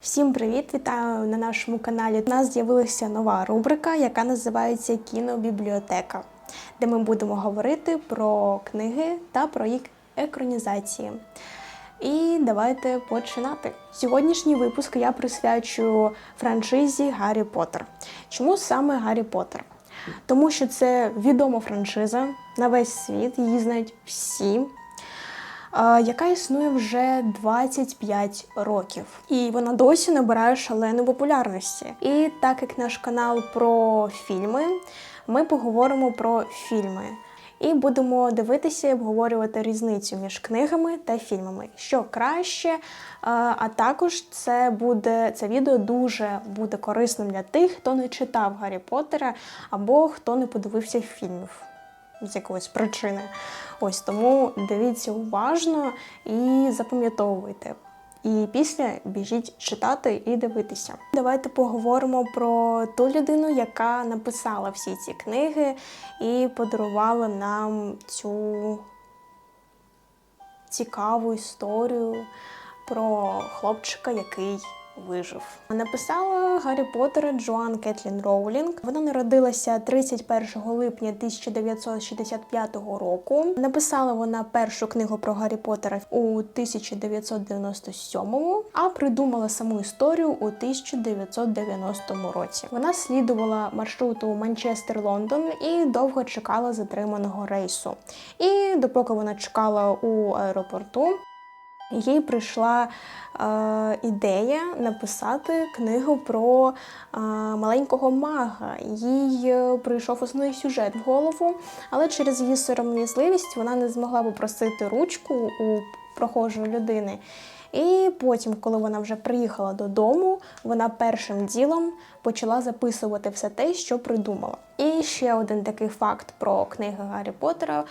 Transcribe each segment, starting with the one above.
Всім привіт! Вітаю на нашому каналі. У нас з'явилася нова рубрика, яка називається Кінобібліотека, де ми будемо говорити про книги та про їх екранізації. І давайте починати. Сьогоднішній випуск я присвячую франшизі Гаррі Поттер. Чому саме Гаррі Поттер? Тому що це відома франшиза на весь світ, її знають всі яка існує вже 25 років, і вона досі набирає шалену популярності. І так як наш канал про фільми, ми поговоримо про фільми. І будемо дивитися і обговорювати різницю між книгами та фільмами, що краще. А також це буде це відео дуже буде корисним для тих, хто не читав Гаррі Поттера або хто не подивився фільмів з якоїсь причини. Ось тому дивіться уважно і запам'ятовуйте. І після біжіть читати і дивитися. Давайте поговоримо про ту людину, яка написала всі ці книги і подарувала нам цю цікаву історію про хлопчика, який вижив. Написала Гаррі Поттера Джоан Кетлін Роулінг. Вона народилася 31 липня 1965 року. Написала вона першу книгу про Гаррі Поттера у 1997-му, а придумала саму історію у 1990 році. Вона слідувала маршруту Манчестер-Лондон і довго чекала затриманого рейсу. І допоки вона чекала у аеропорту. Їй прийшла е, ідея написати книгу про е, маленького мага. Їй е, прийшов основний сюжет в голову, але через її сором'язливість вона не змогла попросити ручку у прохожої людини. І потім, коли вона вже приїхала додому, вона першим ділом почала записувати все те, що придумала. І ще один такий факт про книги Гаррі Поттера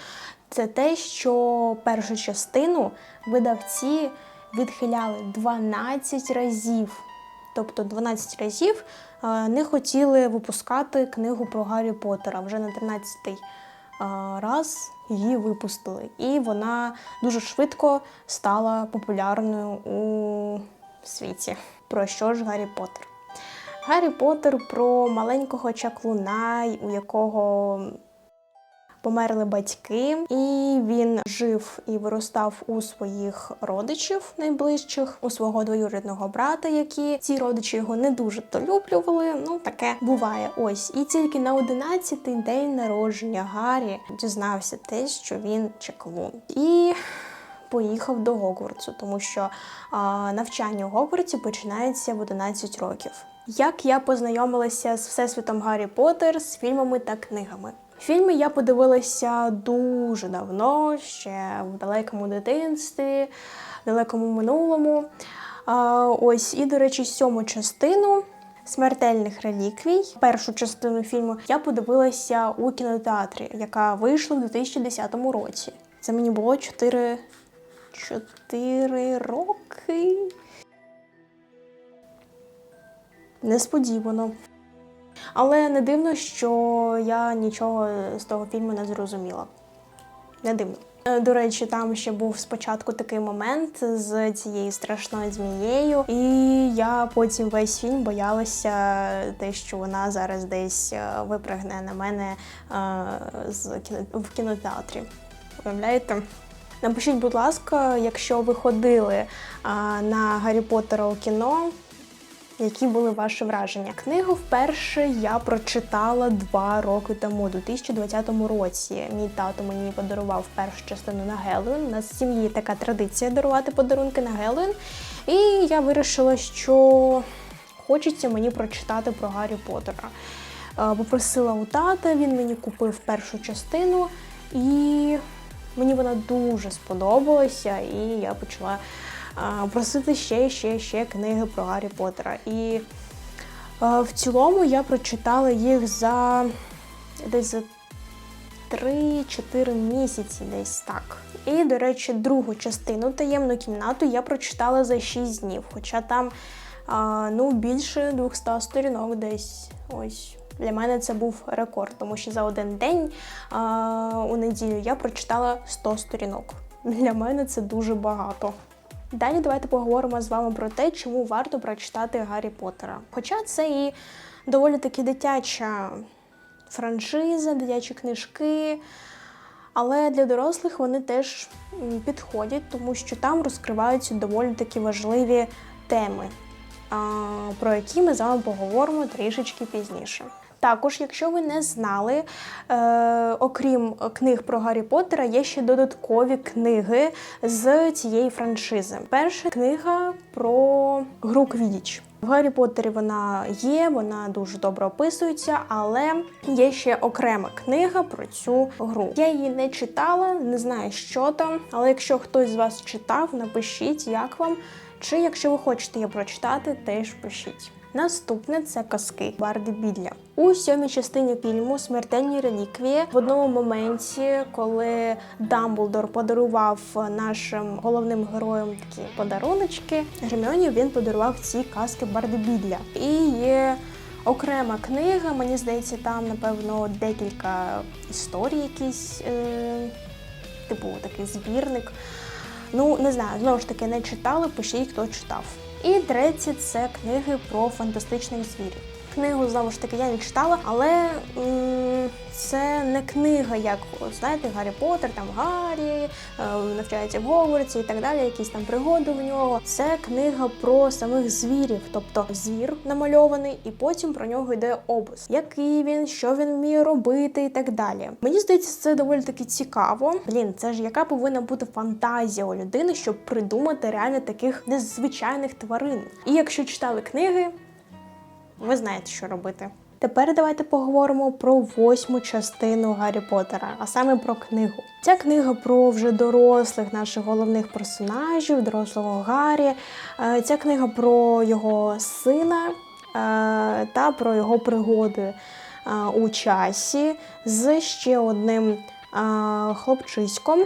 це те, що першу частину видавці відхиляли 12 разів. Тобто 12 разів е, не хотіли випускати книгу про Гаррі Поттера. Вже на 13-й е, раз її випустили. І вона дуже швидко стала популярною у світі. Про що ж Гаррі Поттер? Гаррі Поттер про маленького чаклуна, у якого померли батьки, і він жив і виростав у своїх родичів найближчих, у свого двоюрідного брата, які ці родичі його не дуже долюблювали. Ну таке буває. Ось і тільки на 11-й день народження Гаррі дізнався те, що він чаклун. І Поїхав до Гогвардсу, тому що а, навчання у Гогвардсі починається в 11 років. Як я познайомилася з всесвітом Гаррі Поттер, з фільмами та книгами? Фільми я подивилася дуже давно, ще в далекому дитинстві, далекому минулому. Ось, і, до речі, сьому частину смертельних реліквій. Першу частину фільму я подивилася у кінотеатрі, яка вийшла в 2010 році. Це мені було 4, 4 роки. Несподівано. Але не дивно, що я нічого з того фільму не зрозуміла. Не дивно. Е, До речі, там ще був спочатку такий момент з цією страшною змією, і я потім весь фільм боялася те, що вона зараз десь е, випрыгне на мене е, з кіно в кінотеатрі. Уявляєте? Напишіть, будь ласка, якщо ви ходили на Гаррі Поттера у кіно, які були ваші враження? Книгу вперше я прочитала два роки тому, у 2020 році. Мій тато мені подарував першу частину на Геловін. У нас в сім'ї така традиція дарувати подарунки на Геловін. І я вирішила, що хочеться мені прочитати про Гаррі Поттера. Е, Попросила у тата, він мені купив першу частину, і мені вона дуже сподобалася, і я почала просити ще, ще, ще книги про Гаррі Поттера. І в цілому я прочитала їх за десь за 3-4 місяці, десь так. І, до речі, другу частину таємну кімнату я прочитала за 6 днів, хоча там ну, більше 200 сторінок десь ось. Для мене це був рекорд, тому що за один день а, у неділю я прочитала 100 сторінок. Для мене це дуже багато. Далі давайте поговоримо з вами про те, чому варто прочитати Гаррі Поттера. Хоча це і доволі таки дитяча франшиза, дитячі книжки. Але для дорослих вони теж підходять, тому що там розкриваються доволі такі важливі теми, про які ми з вами поговоримо трішечки пізніше. Також, якщо ви не знали, е, окрім книг про Гаррі Поттера, є ще додаткові книги з цієї франшизи. Перша книга про гру Квідіч. В Гаррі Поттері вона є, вона дуже добре описується, але є ще окрема книга про цю гру. Я її не читала, не знаю, що там. Але якщо хтось з вас читав, напишіть, як вам. Чи якщо ви хочете її прочитати, теж пишіть. Наступне це казки Барди Білля. У сьомій частині фільму Смертельні реліквії в одному моменті, коли Дамблдор подарував нашим головним героям такі подаруночки, Герміоні він подарував ці казки Барди Білля. І є окрема книга. Мені здається, там напевно декілька історій, якісь, е, типу такий збірник. Ну, не знаю, знову ж таки, не читали, пишіть, хто читав. І третє це книги про фантастичних звірів. Книгу знову ж таки я не читала, але це не книга, як знаєте, Гаррі Поттер, там Гаррі е, навчається в Гогвартсі і так далі, якісь там пригоди в нього. Це книга про самих звірів, тобто звір намальований, і потім про нього йде опис, який він, що він вміє робити, і так далі. Мені здається, це доволі таки цікаво. Блін, це ж яка повинна бути фантазія у людини, щоб придумати реально таких незвичайних тварин. І якщо читали книги, ви знаєте, що робити. Тепер давайте поговоримо про восьму частину Гаррі Поттера, а саме про книгу. Ця книга про вже дорослих наших головних персонажів, дорослого Гаррі. Е, Ця книга про його сина е, та про його пригоди е, у часі з ще одним хлопчиськом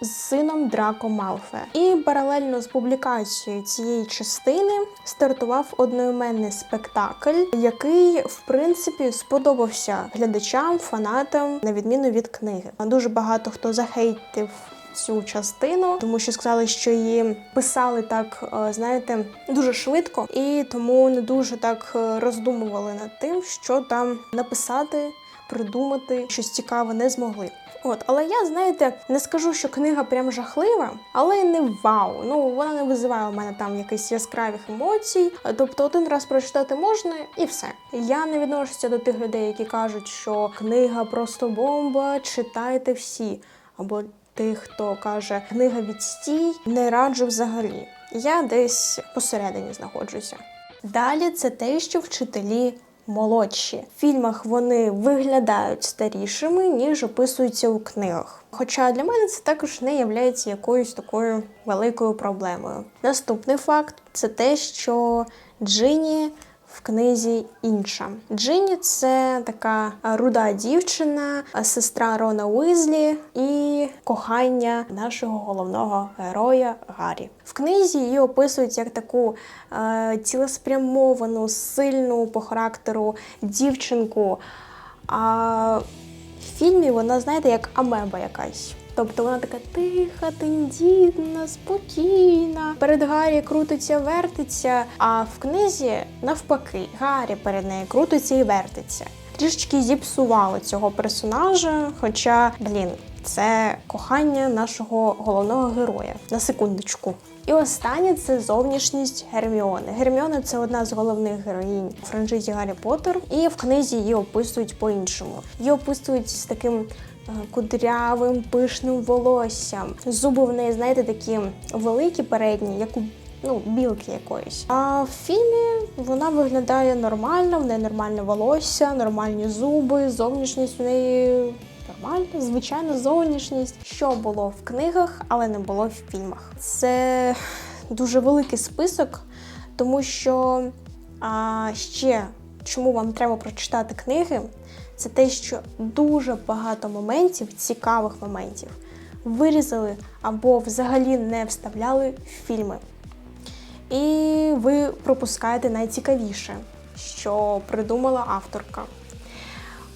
з сином Драко Малфе. І паралельно з публікацією цієї частини стартував одноіменний спектакль, який в принципі сподобався глядачам, фанатам, на відміну від книги. Дуже багато хто захейтив. Цю частину, тому що сказали, що її писали так, е, знаєте, дуже швидко, і тому не дуже так е, роздумували над тим, що там написати, придумати щось цікаве не змогли. От, але я, знаєте, не скажу, що книга прям жахлива, але не вау. Ну вона не визиває у мене там якихось яскравих емоцій. Тобто один раз прочитати можна і все. Я не відношуся до тих людей, які кажуть, що книга просто бомба, читайте всі. Або тих, хто каже, книга відстій, не раджу взагалі. Я десь посередині знаходжуся. Далі це те, що вчителі молодші. В фільмах вони виглядають старішими, ніж описуються у книгах. Хоча для мене це також не є якоюсь такою великою проблемою. Наступний факт це те, що Джині в книзі інша. Джині це така руда дівчина, сестра Рона Уізлі і кохання нашого головного героя Гаррі. В книзі її описують як таку е, цілеспрямовану, сильну по характеру дівчинку. А в фільмі вона, знаєте, як амеба якась. Тобто вона така тиха, тендітна, спокійна. Перед Гаррі крутиться, вертиться. А в книзі навпаки, Гаррі перед нею крутиться і вертиться. Трішечки зіпсували цього персонажа, хоча, блін, це кохання нашого головного героя. На секундочку. І останнє це зовнішність Герміони. Герміона це одна з головних героїнь у франшизі Гаррі Поттер, і в книзі її описують по-іншому. Її описують з таким кудрявим, пишним волоссям. Зуби в неї, знаєте, такі великі передні, як у ну, білки якоїсь. А в фільмі вона виглядає нормально, в неї нормальне волосся, нормальні зуби, зовнішність у неї нормальна, звичайна зовнішність, що було в книгах, але не було в фільмах. Це дуже великий список, тому що а, ще чому вам треба прочитати книги, це те, що дуже багато моментів, цікавих моментів, вирізали або взагалі не вставляли в фільми. І ви пропускаєте найцікавіше, що придумала авторка.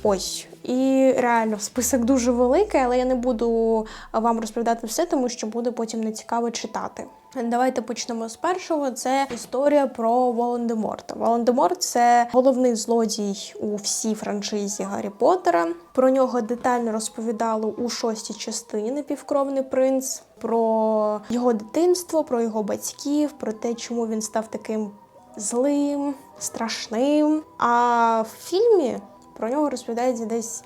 Ось, і реально список дуже великий, але я не буду вам розповідати все, тому що буде потім нецікаво читати. Давайте почнемо з першого. Це історія про Волан-де-Морта. Волан-де-Морт – це головний злодій у всій франшизі Гаррі Поттера. Про нього детально розповідали у шостій частині «Непівкровний принц. Про його дитинство, про його батьків, про те, чому він став таким злим, страшним. А в фільмі про нього розповідається десь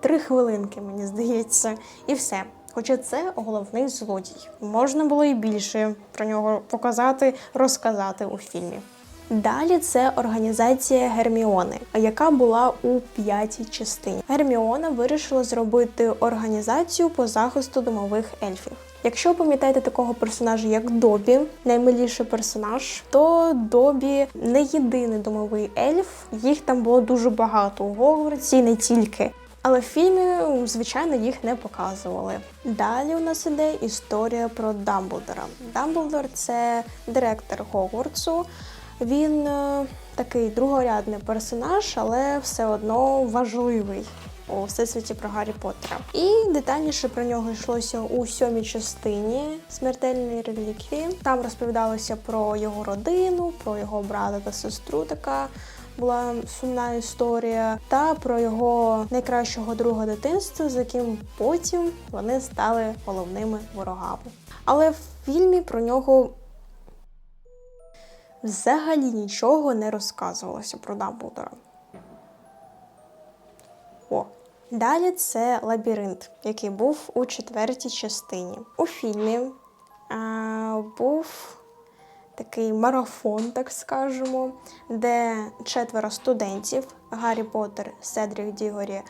три хвилинки, мені здається, і все. Хоча це головний злодій. Можна було і більше про нього показати, розказати у фільмі. Далі це організація Герміони, яка була у п'ятій частині. Герміона вирішила зробити організацію по захисту домових ельфів. Якщо пам'ятаєте такого персонажа, як Добі, наймиліший персонаж, то Добі не єдиний домовий ельф. Їх там було дуже багато у Гогвартсі, не тільки. Але в фільмі, звичайно, їх не показували. Далі у нас іде історія про Дамблдора. Дамблдор це директор Гогвартсу. Він е, такий другорядний персонаж, але все одно важливий у всесвіті про Гаррі Поттера. І детальніше про нього йшлося у сьомій частині смертельної реліквії. Там розповідалося про його родину, про його брата та сестру. Така була сумна історія, та про його найкращого друга дитинства, з яким потім вони стали головними ворогами. Але в фільмі про нього взагалі нічого не розказувалося про Дамблдора. О, далі це лабіринт, який був у четвертій частині. У фільмі а, був такий марафон, так скажемо, де четверо студентів Гаррі Поттер, Седрік Дігорі,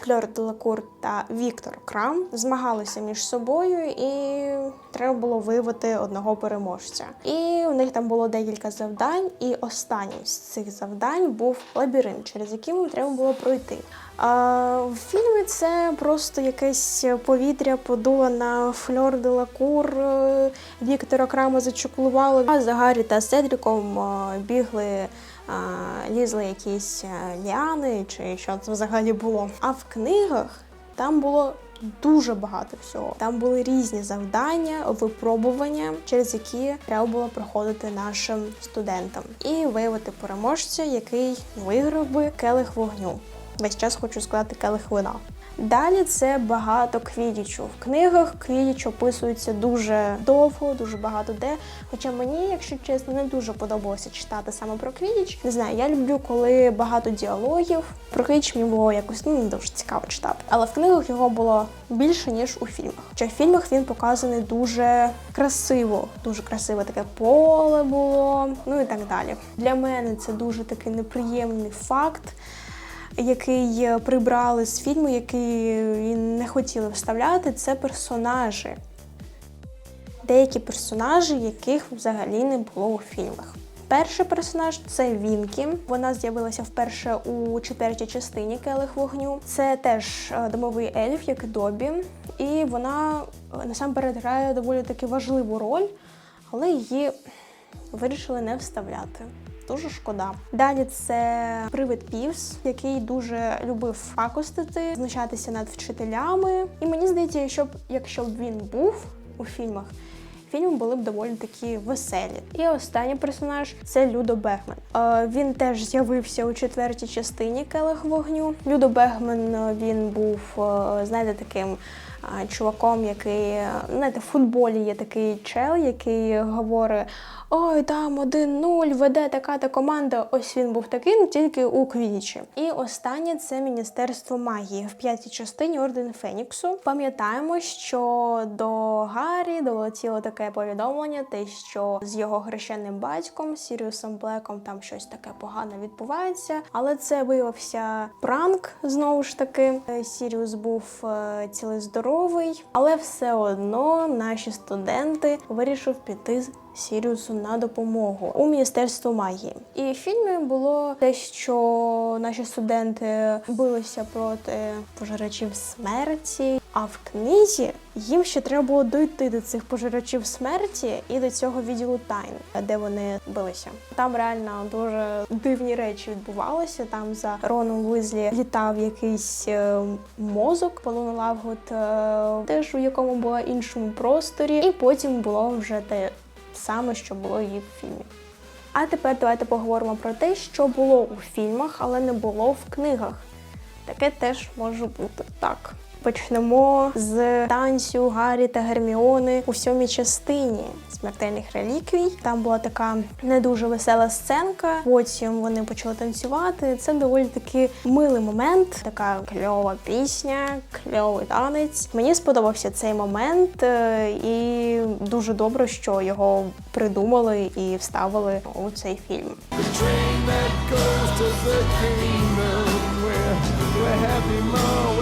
Фльор Делакур та Віктор Крам змагалися між собою, і треба було виявити одного переможця. І у них там було декілька завдань, і останнім з цих завдань був лабіринт, через який треба було пройти. А в фільмі це просто якесь повітря подуло на Фльор де Лакур, е, Віктора Крама зачоклувало, а за Гаррі та Седріком е, бігли. Лізли якісь е, ліани, чи що це взагалі було. А в книгах там було дуже багато всього. Там були різні завдання, випробування, через які треба було проходити нашим студентам, і виявити переможця, який виграв би келих вогню. Весь час хочу сказати келих вина. Далі це багато квідічу. В книгах квідіч описується дуже довго, дуже багато де. Хоча мені, якщо чесно, не дуже подобалося читати саме про квідіч. Не знаю, я люблю, коли багато діалогів. Про квідіч мені було якось ну, не дуже цікаво читати. Але в книгах його було більше, ніж у фільмах. Хоча в фільмах він показаний дуже красиво, дуже красиве таке поле було, ну і так далі. Для мене це дуже такий неприємний факт який прибрали з фільму, який не хотіли вставляти, це персонажі. Деякі персонажі, яких взагалі не було у фільмах. Перший персонаж це Вінкі. Вона з'явилася вперше у четвертій частині Келих вогню. Це теж е, домовий ельф, як і Добі, і вона е, насамперед грає доволі таки важливу роль, але її вирішили не вставляти. Дуже шкода. Далі це привид Півс, який дуже любив пакостити, знущатися над вчителями. І мені здається, що якщо б він був у фільмах. Фільми були б доволі такі веселі. І останній персонаж це Людо Бегмен. Е, Він теж з'явився у четвертій частині Келих вогню. Людо Бегмен е, він був, е, знаєте, таким чуваком, який знаєте, в футболі є такий чел, який говорить. Ой, там 1-0, веде така-та команда. Ось він був таким, тільки у Квідічі. І останнє це Міністерство магії в п'ятій частині Орден Феніксу. Пам'ятаємо, що до Гаррі долетіло таке повідомлення, те, що з його хрещеним батьком Сіріусом Блеком там щось таке погане відбувається. Але це виявився пранк знову ж таки. Е, Сіріус був е, цілий здоровий, але все одно наші студенти вирішив піти з Сіріусу на допомогу у Міністерство магії. І в фільмі було те, що наші студенти билися проти пожирачів смерті. А в книзі їм ще треба було дойти до цих пожирачів смерті і до цього відділу тайн, де вони билися. Там реально дуже дивні речі відбувалися. Там за Роном Уизлі літав якийсь е, мозок, Полуна Лавгот, е, теж у якому була іншому просторі, і потім було вже те саме, що було її в фільмі. А тепер давайте поговоримо про те, що було у фільмах, але не було в книгах. Таке теж може бути так. Почнемо з танцю Гаррі та Герміони у сьомій частині смертельних реліквій. Там була така не дуже весела сценка. Потім вони почали танцювати. Це доволі таки милий момент, така кльова пісня, кльовий танець. Мені сподобався цей момент, е, і дуже добре, що його придумали і вставили у цей фільм. happy more,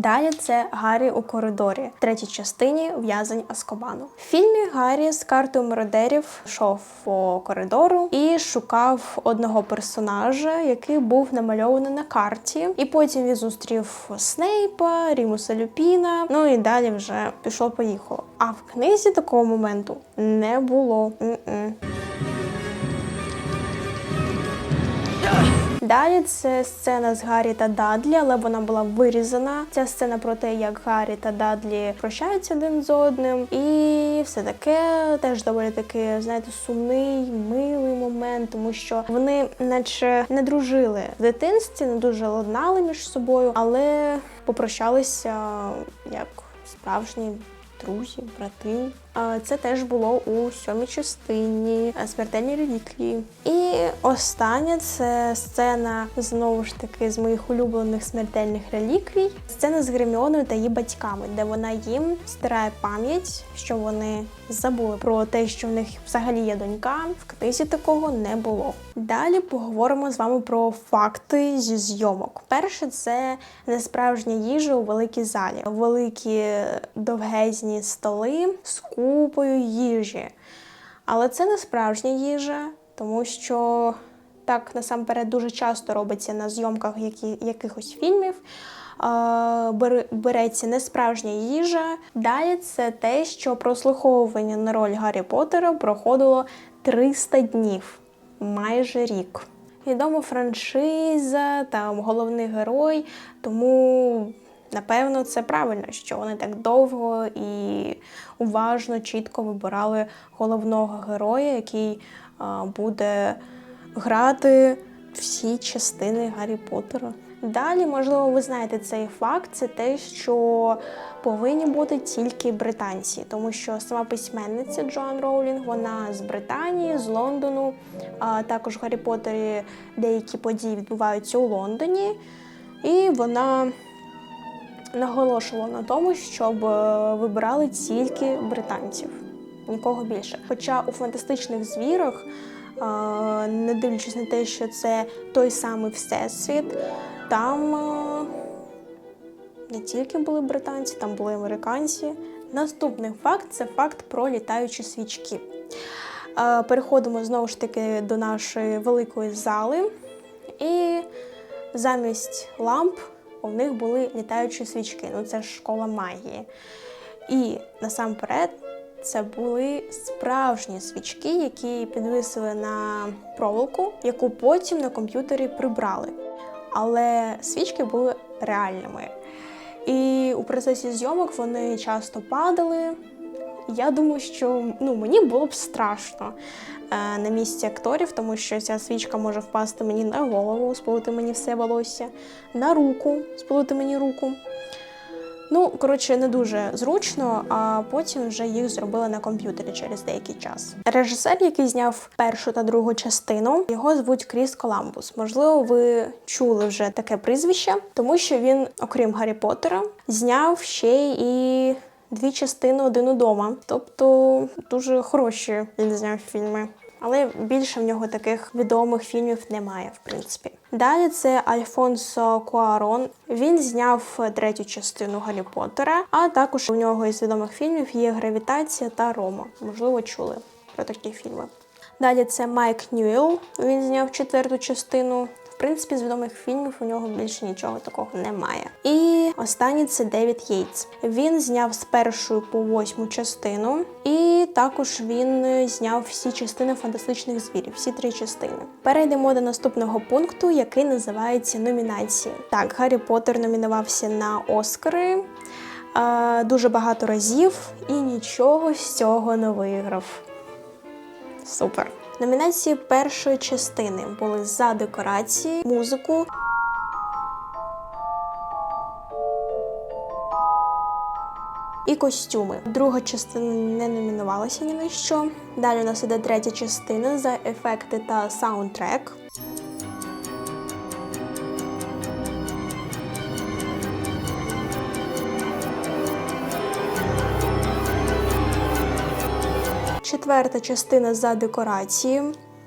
Далі це Гаррі у коридорі, третій частині в'язень Аскобану. В фільмі Гаррі з картою мародерів йшов по коридору і шукав одного персонажа, який був намальований на карті. І потім він зустрів Снейпа, Рімуса Люпіна. Ну і далі вже пішло-поїхало. А в книзі такого моменту не було. М-м. Далі це сцена з Гаррі та Дадлі, але вона була вирізана. Ця сцена про те, як Гаррі та Дадлі прощаються один з одним, і все таке теж доволі таки, знаєте, сумний, милий момент, тому що вони, наче не дружили в дитинстві, не дуже ладнали між собою, але попрощалися як справжні друзі, брати. Це теж було у сьомій частині е, смертельні реліквії. І остання це сцена знову ж таки з моїх улюблених смертельних реліквій. Сцена з Герміоною та її батьками, де вона їм стирає пам'ять, що вони забули про те, що в них взагалі є донька. В книзі такого не було. Далі поговоримо з вами про факти зі зйомок. Перше, це несправжня їжа у великій залі, великі довгезні столи з купою їжі. Але це не справжня їжа, тому що так насамперед дуже часто робиться на зйомках які, якихось фільмів. Бер- Береться несправжня їжа. Далі це те, що прослуховування на роль Гаррі Поттера проходило 300 днів, майже рік. Відома франшиза, там головний герой, тому напевно це правильно, що вони так довго і уважно, чітко вибирали головного героя, який буде грати всі частини Гаррі Поттера. Далі, можливо, ви знаєте цей факт, це те, що повинні бути тільки британці, тому що сама письменниця Джоан Роулінг, вона з Британії, з Лондону. А також в Гаррі Поттері деякі події відбуваються у Лондоні, і вона наголошувала на тому, щоб е, вибирали тільки британців, нікого більше. Хоча у фантастичних звірах, е, не дивлячись на те, що це той самий всесвіт, там е, не тільки були британці, там були американці. Наступний факт це факт про літаючі свічки. Переходимо знову ж таки до нашої великої зали, і замість ламп у них були літаючі свічки. Ну це ж школа магії. І насамперед це були справжні свічки, які підвисили на проволоку, яку потім на комп'ютері прибрали. Але свічки були реальними. І у процесі зйомок вони часто падали. Я думаю, що ну, мені було б страшно на місці акторів, тому що ця свічка може впасти мені на голову, спалити мені все волосся, на руку, спалити мені руку. Ну, коротше, не дуже зручно, а потім вже їх зробили на комп'ютері через деякий час. Режисер, який зняв першу та другу частину, його звуть Кріс Коламбус. Можливо, ви чули вже таке прізвище, тому що він, окрім Гаррі Поттера, зняв ще і дві частини один удома. Тобто дуже хороші він зняв фільми. Але більше в нього таких відомих фільмів немає, в принципі. Далі це Альфонсо Куарон. Він зняв третю частину Гаррі Поттера, а також у нього із відомих фільмів є Гравітація та Рома. Можливо, чули про такі фільми. Далі це Майк Ньюел. Він зняв четверту частину. Принципі, з відомих фільмів у нього більше нічого такого немає. І останній це Девід Єйтс. Він зняв з першої по восьму частину, і також він зняв всі частини фантастичних звірів, всі три частини. Перейдемо до наступного пункту, який називається номінації. Так, Гаррі Поттер номінувався на Оскари дуже багато разів і нічого з цього не виграв. Супер. Номінації першої частини були за декорації, музику. І костюми. Друга частина не номінувалася ні на що. Далі у нас іде третя частина за ефекти та саундтрек. Четверта частина за декорації.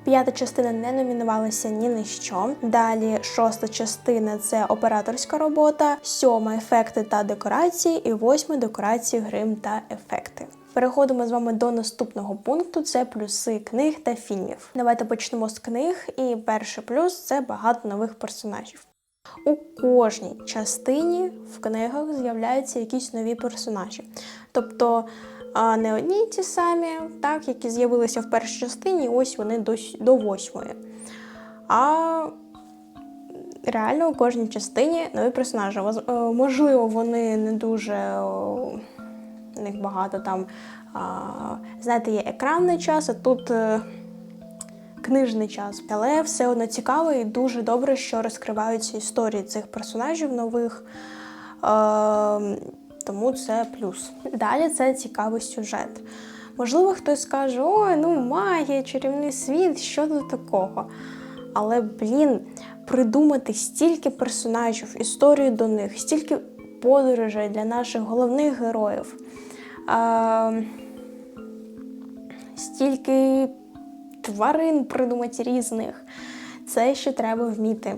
П'ята частина не номінувалася ні на що. Далі шоста частина це операторська робота, сьома ефекти та декорації, і восьма декорації, грим та ефекти. Переходимо з вами до наступного пункту: це плюси книг та фільмів. Давайте почнемо з книг. І перший плюс це багато нових персонажів. У кожній частині в книгах з'являються якісь нові персонажі. Тобто а не одні й ті самі, так, які з'явилися в першій частині, ось вони до, до восьмої. А реально у кожній частині нові персонажі. Е, Можливо, вони не дуже. У них багато там. а, Знаєте, є екранний час, а тут. е, книжний час. Але все одно цікаво і дуже добре, що розкриваються історії цих персонажів нових. Е, тому це плюс. Далі це цікавий сюжет. Можливо, хтось скаже: ой, ну магія, чарівний світ, що тут такого. Але, блін, придумати стільки персонажів, історію до них, стільки подорожей для наших головних героїв. Е, стільки тварин придумати різних. Це ще треба вміти.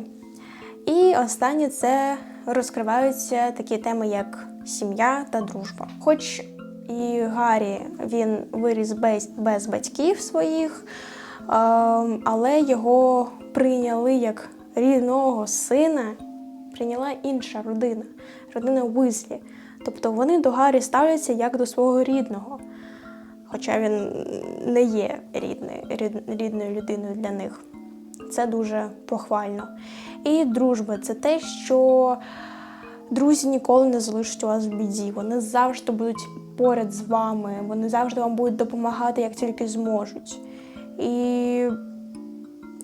І останнє це розкриваються такі теми, як сім'я та дружба. Хоч і Гаррі він виріс без, без батьків своїх, ем, але його прийняли як рідного сина, прийняла інша родина, родина Уизлі. Тобто вони до Гаррі ставляться як до свого рідного хоча він не є рідною, рід- рідною людиною для них. Це дуже похвально. І дружба це те, що друзі ніколи не залишать вас в біді. Вони завжди будуть поряд з вами, вони завжди вам будуть допомагати, як тільки зможуть. І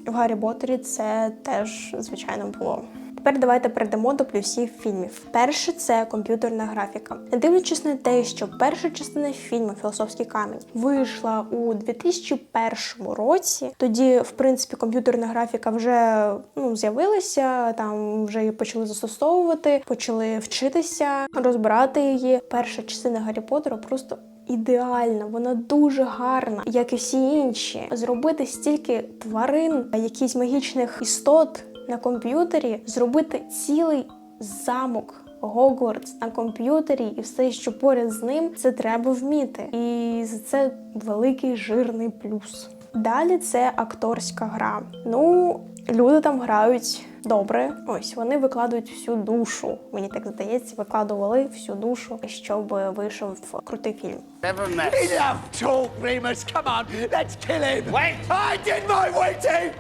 в Гаррі Поттері це теж, звичайно, було. Тепер давайте перейдемо до плюсів фільмів. Перше це комп'ютерна графіка. Не дивлячись на те, що перша частина фільму Філософський камінь вийшла у 2001 році. Тоді, в принципі, комп'ютерна графіка вже ну, з'явилася, там вже її почали застосовувати, почали вчитися, розбирати її. Перша частина Гаррі Поттера просто ідеальна, вона дуже гарна, як і всі інші. Зробити стільки тварин, якісь магічних істот на комп'ютері, зробити цілий замок. Гогвартс на комп'ютері і все, що поряд з ним, це треба вміти. І за це великий жирний плюс. Далі це акторська гра. Ну, люди там грають добре. Ось вони викладають всю душу. Мені так здається, викладували всю душу, щоб вийшов крутий фільм. Never met. Enough talk, Remus. Come on, let's kill him. Wait. I did my waiting.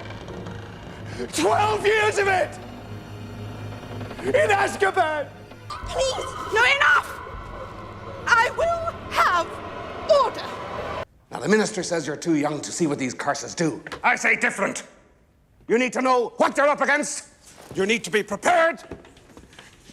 Twelve years of it. In Azkaban. Please, no enough! I will have order. Now, the minister says you're too young to see what these curses do. I say different. You need to know what you're up against. You need to be prepared.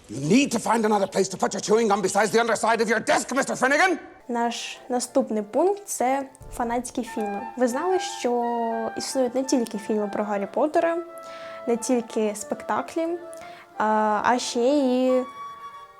You need to find another place to put your chewing gum besides the underside of your desk, Mr. Finnegan. Наш наступний пункт це фанатські фільми. Ви знали, що існують не тільки фільми про Гаррі Поттера, не тільки спектаклі, а ще і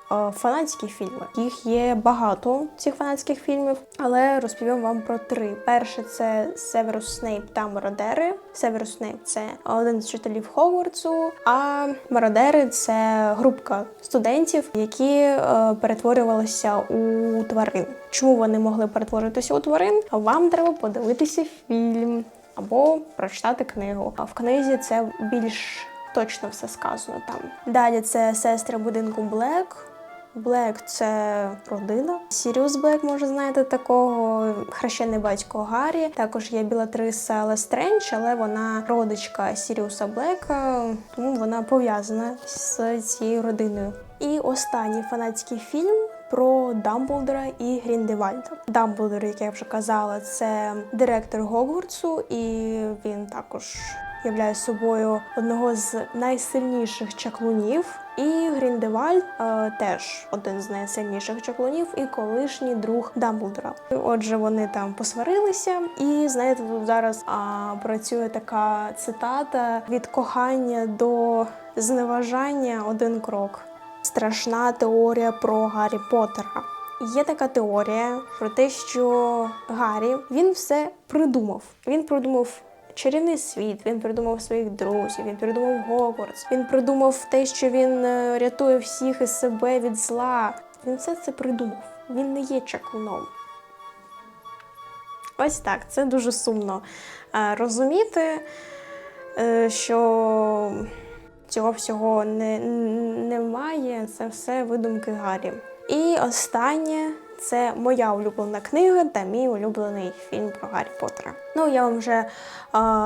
фанатські фільми. Їх є багато цих фанатських фільмів, але розповім вам про три. Перше це Северус Снейп та Мародери. Северус Снейп це один з вчителів Хогвартсу, а Мародери це групка студентів, які е, перетворювалися у тварин. Чому вони могли перетворитися у тварин? Вам треба подивитися фільм або прочитати книгу. А в книзі це більш точно все сказано там. Далі це сестри будинку Блек. Блек це родина. Сіріус Блек, може, знаєте такого. Хрещений батько Гаррі. Також є Білатриса Лестрендж, але вона родичка Сіріуса Блека, тому вона пов'язана з цією родиною. І останній фанатський фільм. Про Дамблдора і Гріндевальда. Дамблдор, як я вже казала, це директор Гогвартсу, і він також являє собою одного з найсильніших чаклунів. І Гріндевальд е, теж один з найсильніших чаклунів і колишній друг Дамблдора. Отже, вони там посварилися, і знаєте, тут зараз а, працює така цитата: від кохання до зневажання один крок. Страшна теорія про Гаррі Поттера. Є така теорія про те, що Гаррі він все придумав. Він придумав чарівний світ, він придумав своїх друзів, він придумав Гогвартс, він придумав те, що він е, рятує всіх із себе від зла. Він все це придумав. Він не є чаклуном. Ось так, це дуже сумно е, розуміти, е, що цього всього не, немає. Це все видумки Гаррі. І останнє це моя улюблена книга та мій улюблений фільм про Гаррі Поттера. Ну, я вам вже е,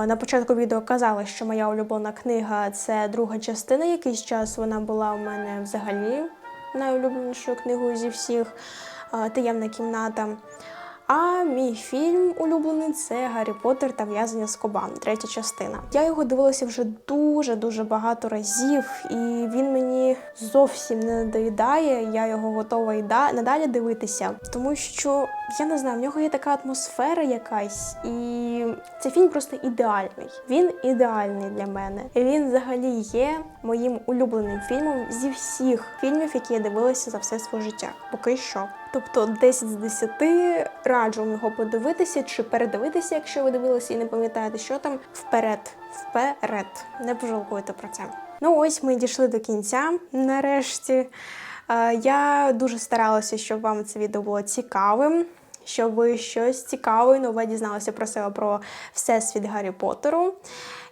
на початку відео казала, що моя улюблена книга це друга частина. Якийсь час вона була у мене взагалі найулюбленішою книгою зі всіх е, таємна кімната. А мій фільм улюблений це Гаррі Поттер та в'язання з Кобан, третя частина. Я його дивилася вже дуже дуже багато разів, і він мені зовсім не надоїдає. Я його готова і да- надалі дивитися, тому що я не знаю, в нього є така атмосфера якась, і цей фільм просто ідеальний. Він ідеальний для мене. Він взагалі є моїм улюбленим фільмом зі всіх фільмів, які я дивилася за все своє життя. Поки що. Тобто 10 з 10 раджу його подивитися чи передивитися, якщо ви дивилися і не пам'ятаєте, що там вперед, вперед. Не пожалкуйте про це. Ну ось ми дійшли до кінця. Нарешті Е, я дуже старалася, щоб вам це відео було цікавим. Щоб ви щось цікаве, нове дізналися про себе про всесвіт Гаррі Поттеру.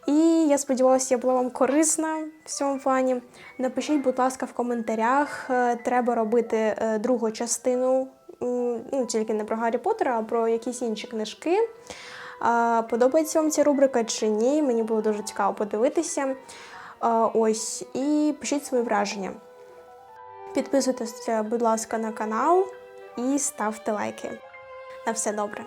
І я сподівалася, я була вам корисна в цьому плані. Напишіть, будь ласка, в коментарях. е, Треба робити е, другу частину, ну тільки не про Гаррі Поттера, а про якісь інші книжки. Подобається вам ця рубрика чи ні? Мені було дуже цікаво подивитися. Ось, і пишіть свої враження. Підписуйтесь, будь ласка, на канал і ставте лайки. На все добре.